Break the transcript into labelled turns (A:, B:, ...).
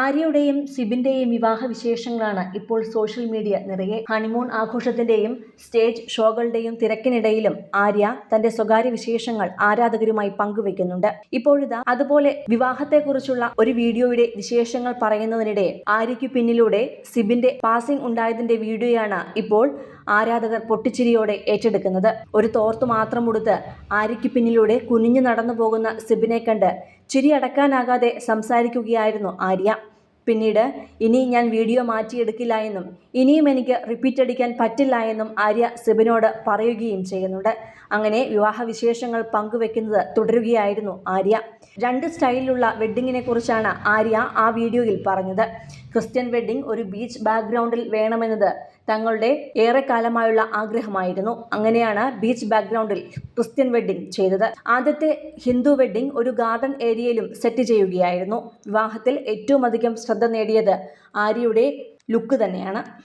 A: ആര്യയുടെയും സിബിന്റെയും വിവാഹ വിശേഷങ്ങളാണ് ഇപ്പോൾ സോഷ്യൽ മീഡിയ നിറയെ ഹണിമൂൺ ആഘോഷത്തിന്റെയും സ്റ്റേജ് ഷോകളുടെയും തിരക്കിനിടയിലും ആര്യ തന്റെ സ്വകാര്യ വിശേഷങ്ങൾ ആരാധകരുമായി പങ്കുവെക്കുന്നുണ്ട്. ഇപ്പോഴിതാ അതുപോലെ വിവാഹത്തെക്കുറിച്ചുള്ള ഒരു വീഡിയോയുടെ വിശേഷങ്ങൾ പറയുന്നതിനിടെ ആര്യയ്ക്ക് പിന്നിലൂടെ സിബിന്റെ പാസിംഗ് ഉണ്ടായതിന്റെ വീഡിയോയാണ് ഇപ്പോൾ ആരാധകർ പൊട്ടിച്ചിരിയോടെ ഏറ്റെടുക്കുന്നത്. ഒരു തോർത്തു മാത്രം ഉടുത്ത് ആര്യയ്ക്ക് പിന്നിലൂടെ കുനിഞ്ഞു നടന്നു പോകുന്ന സിബിനെ കണ്ട് ചിരി അടക്കാനാകാതെ സംസാരിക്കുകയായിരുന്നു ആര്യ. പിന്നീട് ഇനി ഞാൻ വീഡിയോ മാറ്റിയെടുക്കില്ല എന്നും ഇനിയും എനിക്ക് റിപ്പീറ്റ് അടിക്കാൻ പറ്റില്ല എന്നും ആര്യ സിബിനോട് പറയുകയും ചെയ്യുന്നുണ്ട്. അങ്ങനെ വിവാഹ വിശേഷങ്ങൾ പങ്കുവെക്കുന്നത് തുടരുകയായിരുന്നു ആര്യ. രണ്ട് സ്റ്റൈലിലുള്ള വെഡ്ഡിങ്ങിനെ കുറിച്ചാണ് ആര്യ ആ വീഡിയോയിൽ പറഞ്ഞത്. ക്രിസ്ത്യൻ വെഡ്ഡിംഗ് ഒരു ബീച്ച് ബാക്ക്ഗ്രൗണ്ടിൽ വേണമെന്നത് തങ്ങളുടെ ഏറെക്കാലമായുള്ള ആഗ്രഹമായിരുന്നു. അങ്ങനെയാണ് ബീച്ച് ബാക്ക്ഗ്രൗണ്ടിൽ ക്രിസ്ത്യൻ വെഡ്ഡിംഗ് ചെയ്തത്. ആദ്യത്തെ ഹിന്ദു വെഡ്ഡിംഗ് ഒരു ഗാർഡൻ ഏരിയയിലും സെറ്റ് ചെയ്യുകയായിരുന്നു. വിവാഹത്തിൽ ഏറ്റവും അധികം ശ്രദ്ധ നേടിയത് ആര്യയുടെ ലുക്ക് തന്നെയാണ്.